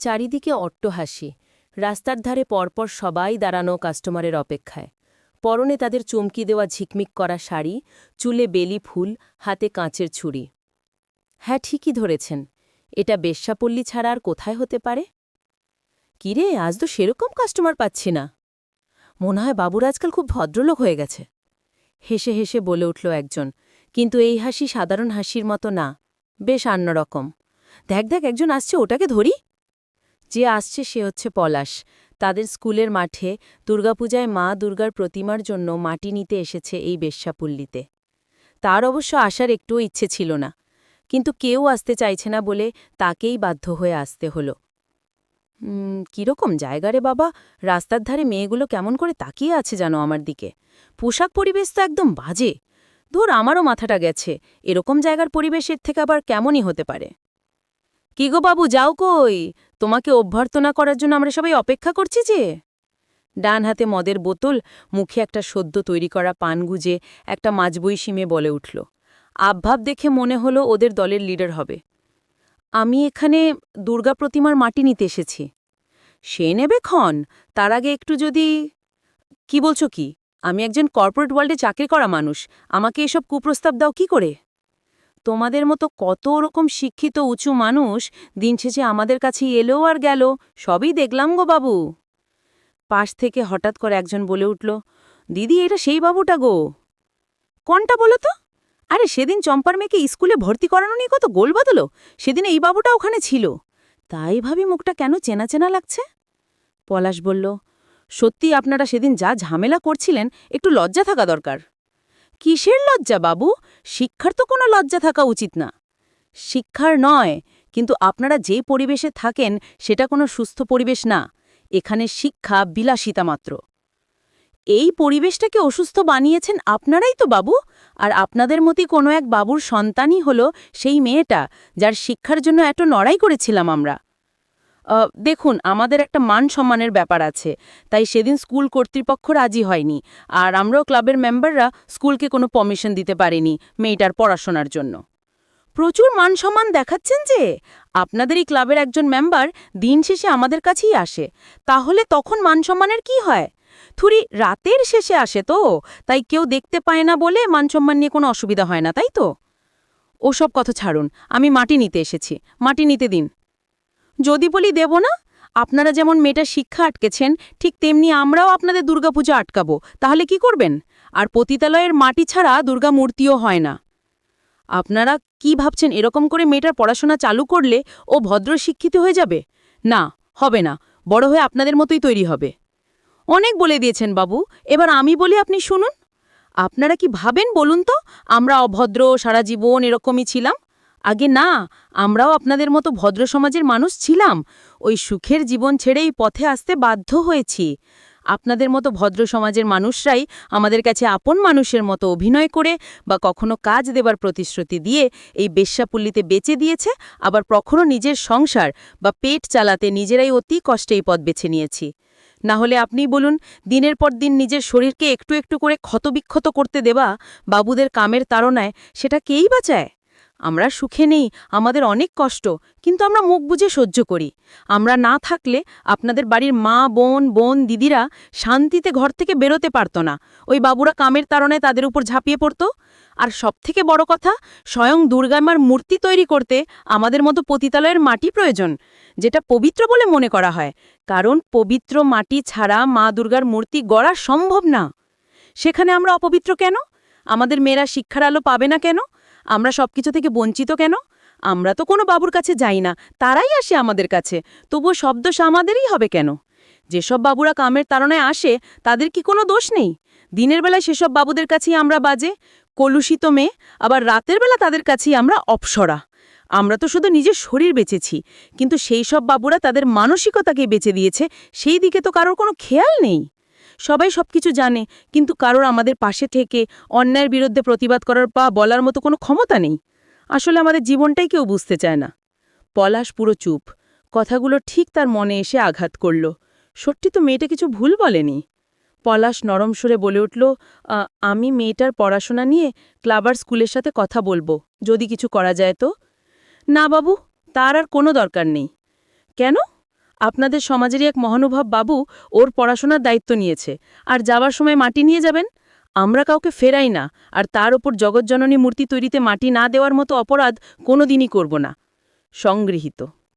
চারিদিকে অট্টহাসি রাস্তার ধারে পরপর সবাই দাঁড়ানো কাস্টমারের অপেক্ষায়। পরনে তাদের চমকি দেওয়া ঝিকমিক করা শাড়ি, চুলে বেলি ফুল, হাতে কাঁচের ছুরি। হ্যাঁ ঠিকই ধরেছেন। এটা বেশ্যাপল্লী ছাড়া আর কোথায় হতে পারে? কিরে, আজ তো সেরকম কাস্টমার পাচ্ছি না। মনে হয় বাবুর আজকাল খুব ভদ্রলোক হয়ে গেছে। হেসে হেসে বলে উঠল একজন। কিন্তু এই হাসি সাধারণ হাসির মতো না। বেশ অন্যরকম দেখ দেখ, একজন আসছে, ওটাকে ধরি। যে আসছে সে হচ্ছে পলাশ। তাদের স্কুলের মাঠে দুর্গাপূজায় মা দুর্গার প্রতিমার জন্য মাটি নিতে এসেছে এই বেশ্যাপল্লীতে। তার অবশ্য আসার একটুও ইচ্ছে ছিল না, কিন্তু কেউ আসতে চাইছে না বলে তাকেই বাধ্য হয়ে আসতে হলো। কীরকম জায়গা রে বাবা, রাস্তার ধারে মেয়েগুলো কেমন করে তাকিয়ে আছে জানো আমার দিকে। পোশাক পরিবেশ তো একদম বাজে। ধর, আমারও মাথাটা গেছে, এরকম জায়গার পরিবেশের থেকে আবার কেমনই হতে পারে? কি গো বাবু, যাও কই? তোমাকে অভ্যর্থনা করার জন্য আমরা সবাই অপেক্ষা করছি যে? ডান হাতে মদের বোতল, মুখে একটা সদ্য তৈরি করা পান গুজে একটা মাঝবই সিমে বলে উঠল। আবভাব দেখে মনে হলো ওদের দলের লিডার হবে। আমি এখানে দুর্গা প্রতিমার মাটি নিতে এসেছি। সে নেবে ক্ষণ, তার আগে একটু যদি কি বলছো কি? আমি একজন কর্পোরেট ওয়ার্ল্ডে চাকরি করা মানুষ, আমাকে এসব কুপ্রস্তাব দাও কি করে? তোমাদের মতো কত রকম শিক্ষিত উঁচু মানুষ দিন শেষে আমাদের কাছে এলো আর গেল, সবই দেখলাম গো বাবু। পাশ থেকে হঠাৎ করে একজন বলে উঠল, দিদি, এটা সেই বাবুটা গো। কোনটা বলো তো? আরে, সেদিন চম্পার মেয়েকে স্কুলে ভর্তি করানো নিয়ে কত গোল বাদলো সেদিন এই বাবুটা ওখানে ছিল। তাই ভাবি মুখটা কেন চেনা চেনা লাগছে? পলাশ বলল, সত্যি আপনারা সেদিন যা ঝামেলা করছিলেন, একটু লজ্জা থাকা দরকার। কিসের লজ্জা, বাবু? শিক্ষার তো কোনো লজ্জা থাকা উচিত না। শিক্ষার নয়, কিন্তু আপনারা যে পরিবেশে থাকেন, সেটা কোনো সুস্থ পরিবেশ না। এখানে শিক্ষা বিলাসিতা মাত্র। এই পরিবেশটাকে অসুস্থ বানিয়েছেন আপনারাই তো, বাবু। আর আপনাদের মতই কোনো এক বাবুর সন্তানই হল সেই মেয়েটা, যার শিক্ষার জন্য এত নড়াই করেছিলাম আমরা। দেখুন, আমাদের একটা মান সম্মানের ব্যাপার আছে, তাই সেদিন স্কুল কর্তৃপক্ষ রাজি হয়নি, আর আমরাও ক্লাবের মেম্বাররা স্কুলকে কোনো পারমিশন দিতে পারিনি মেয়েটার পড়াশোনার জন্য। প্রচুর মান সম্মান দেখাচ্ছেন যে আপনাদেরই ক্লাবের একজন মেম্বার দিন শেষে আমাদের কাছেই আসে, তাহলে তখন মান সম্মানের কি হয়? থুরি, রাতের শেষে আসে তো, তাই কেউ দেখতে পায় না বলে মান সম্মান নিয়ে কোনো অসুবিধা হয় না, তাই তো? ওসব কথা ছাড়ুন, আমি মাটি নিতে এসেছি, মাটি নিতে দিন। যদি বলি দেব না, আপনারা যেমন মেয়েটার শিক্ষা আটকেছেন, ঠিক তেমনি আমরাও আপনাদের দুর্গাপূজা আটকাবো, তাহলে কি করবেন? আর পতিতালয়ের মাটি ছাড়া দুর্গা মূর্তিও হয় না। আপনারা কি ভাবছেন, এরকম করে মেয়েটার পড়াশোনা চালু করলে ও ভদ্র শিক্ষিত হয়ে যাবে? না, হবে না, বড় হয়ে আপনাদের মতোই তৈরি হবে। অনেক বলে দিয়েছেন বাবু, এবার আমি বলি আপনি শুনুন। আপনারা কি ভাবেন বলুন তো, আমরা অভদ্র, সারা জীবন এরকমই ছিলাম? আগে না, আমরাও আপনাদের মতো ভদ্র সমাজের মানুষ ছিলাম। ওই সুখের জীবন ছেড়েই পথে আসতে বাধ্য হয়েছি। আপনাদের মতো ভদ্র সমাজের মানুষরাই আমাদের কাছে আপন মানুষের মতো অভিনয় করে বা কখনো কাজ দেবার প্রতিশ্রুতি দিয়ে এই বেশ্যাপল্লীতে বেচে দিয়েছে, আবার কখনো নিজের সংসার বা পেট চালাতে নিজেরাই অতি কষ্টে এই পথ বেছে নিয়েছি। না হলে আপনি বলুন, দিনের পর দিন নিজের শরীরকে একটু একটু করে ক্ষতবিক্ষত করতে দেওয়া বাবুদের কামের তাড়নায় সেটা কেই বাঁচায় আমরা সুখে নেই, আমাদের অনেক কষ্ট, কিন্তু আমরা মুখ বুঝে সহ্য করি। আমরা না থাকলে আপনাদের বাড়ির মা, বোন বোন, দিদিরা শান্তিতে ঘর থেকে বেরোতে পারত না। ওই বাবুরা কামের তাড়নায় তাদের উপর ঝাঁপিয়ে পড়ত। আর সবথেকে বড় কথা, স্বয়ং দুর্গামার মূর্তি তৈরি করতে আমাদের মতো পতিতালয়ের মাটি প্রয়োজন, যেটা পবিত্র বলে মনে করা হয়। কারণ পবিত্র মাটি ছাড়া মা দুর্গার মূর্তি গড়া সম্ভব না। সেখানে আমরা অপবিত্র কেন? আমাদের মেয়েরা শিক্ষার আলো পাবে না কেন? আমরা সবকিছু থেকে বঞ্চিত কেন? আমরা তো কোনো বাবুর কাছে যাই না, তারাই আসে আমাদের কাছে, তবুও শব্দশ আমাদেরই হবে কেন? যেসব বাবুরা কামের তাড়নায় আসে, তাদের কি কোনো দোষ নেই? দিনের বেলায় সেসব বাবুদের কাছেই আমরা বাজে, কলুষিত মেয়ে, আবার রাতের বেলা তাদের কাছেই আমরা অপসরা। আমরা তো শুধু নিজের শরীর বেঁচেছি, কিন্তু সেই সব বাবুরা তাদের মানসিকতাকে বেঁচে দিয়েছে, সেই দিকে তো কারোর কোনো খেয়াল নেই। সবাই সবকিছু জানে, কিন্তু কারোর আমাদের পাশে থেকে অন্যায়ের বিরুদ্ধে প্রতিবাদ করার বা বলার মতো কোনো ক্ষমতা নেই। আসলে আমাদের জীবনটাই কেউ বুঝতে চায় না। পলাশ পুরো চুপ। কথাগুলো ঠিক তার মনে এসে আঘাত করল। সত্যি তো মেয়েটা কিছু ভুল বলেনি। পলাশ নরম সুরে বলে উঠল আমি মেয়েটার পড়াশোনা নিয়ে ক্লাবার স্কুলের সাথে কথা বলব, যদি কিছু করা যায় তো? না বাবু, তার আর কোনো দরকার নেই। কেন? আপনাদের সমাজেরই এক মহানুভব বাবু ওর পড়াশোনার দায়িত্ব নিয়েছে। আর যাওয়ার সময় মাটি নিয়ে যাবেন? আমরা কাউকে ফেরাই না, আর তার ওপর জগৎজননী মূর্তি তৈরিতে মাটি না দেওয়ার মতো অপরাধ কোনোদিনই করব না। সংগৃহীত।